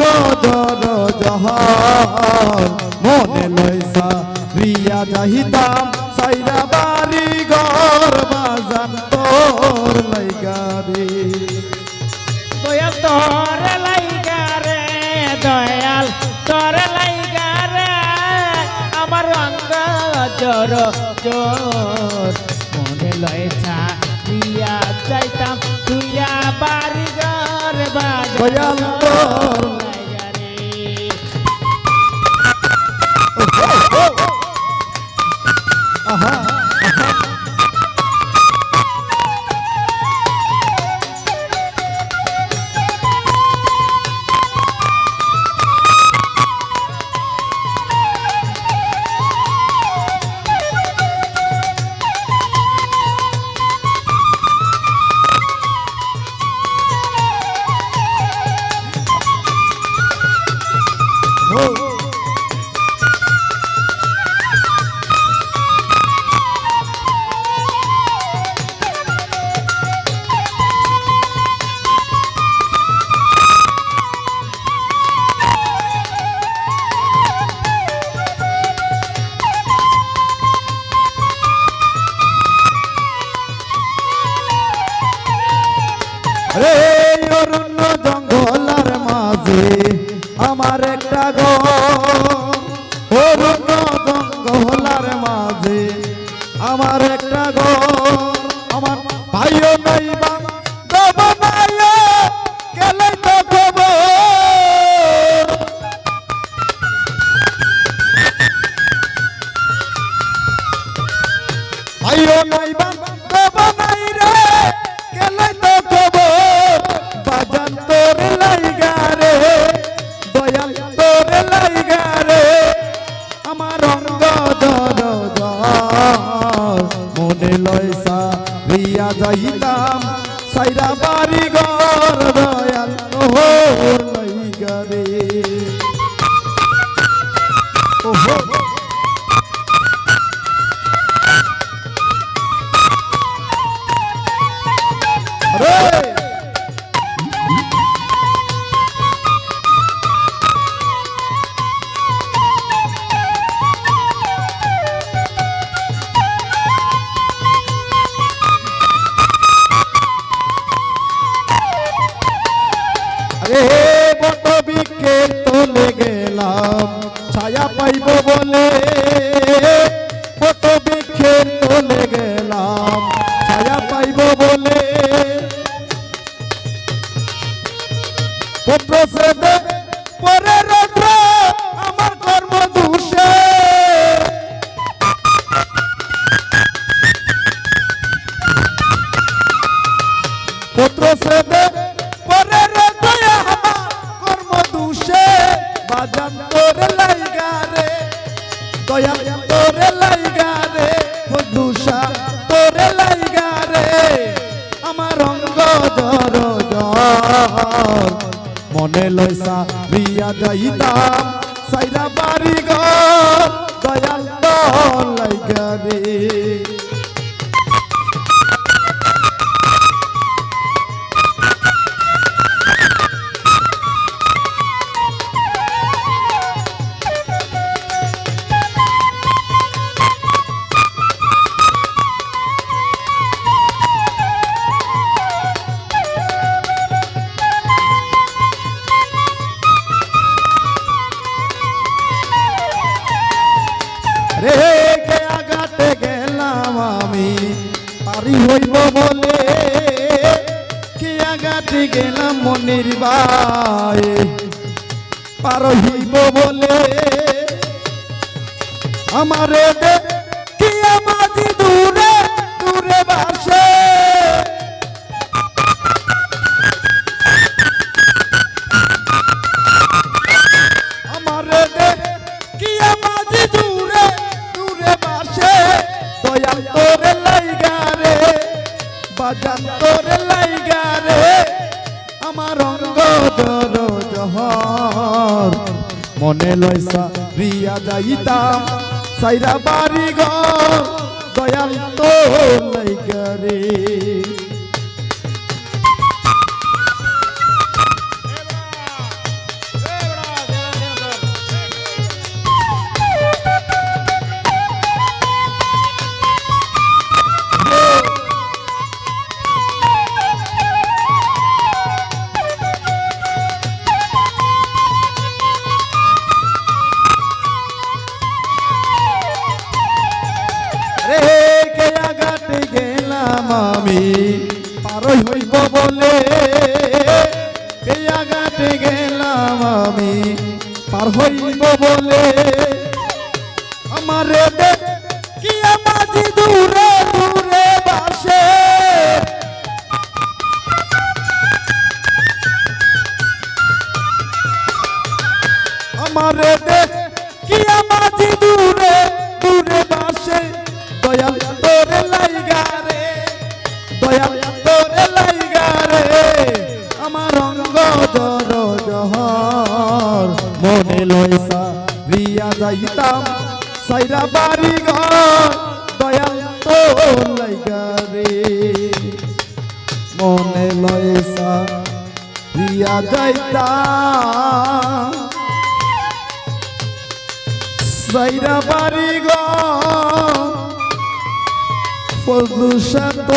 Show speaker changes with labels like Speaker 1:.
Speaker 1: জর জহর মনে লইসা রিয়া যাহিতাম সাইরা বাড়ি ঘর বাজান তোর লাইগারে
Speaker 2: দয়াল তোর লাইগা রে দয়াল তোর লাইগা রে। আমার অঙ্গ জোর জোর। মনে লয়েছা প্রিয়া যাইতাম তুইয়া বাড়ি ঘর
Speaker 1: তোর
Speaker 2: Oh. রে
Speaker 1: অরণ্য জঙ্গলার মাঝে আমার একটা গো। অরণ্য জঙ্গলার মাঝে আমার একটা গো। আমার ভাইও নাই বা আইও নাই বা নাই রে, গেলে যাইতাম সাইরা বাড়ি ঘর দয়াল তোর নাই রে ওহো। আরে বট বিকেল তোলে গেলাম ছায়া পাইব বলে। লাইগা রে দয়া তোর লাইগা রে দুষা তোর লাইগা রে আমার অঙ্গ মনে লইসা বিয়া যাইতাম, সাইরা বাড়ি ঘর, দয়াল লাইগা রে। পারি হইব বলে কিয়া ঘাটে গেলাম মনির বাই পার হইব বলে আমারে দে মনে লয়সা রিয়া যাইতাম সাইরা বাড়ি ঘর দয়াল তো নাই আমি পারই হইব বলে আঘাতে গেলাম আমি। পার হইব বলে আমারে কি আমাজি দূরে দূরে বাসে। আমারে কি আমাজি দূরে দূরে বাসে। দয়াল তোরে লাইগা আমার জহর। মনে লয়সা রিয়া যাইতাম, সাইরা বাড়ি ঘর, দয়াল তোর লাইগা রে। মনে লয়সা রিয়া যাইতাম, সাইরা বাড়ি ঘর। ফজলু সাত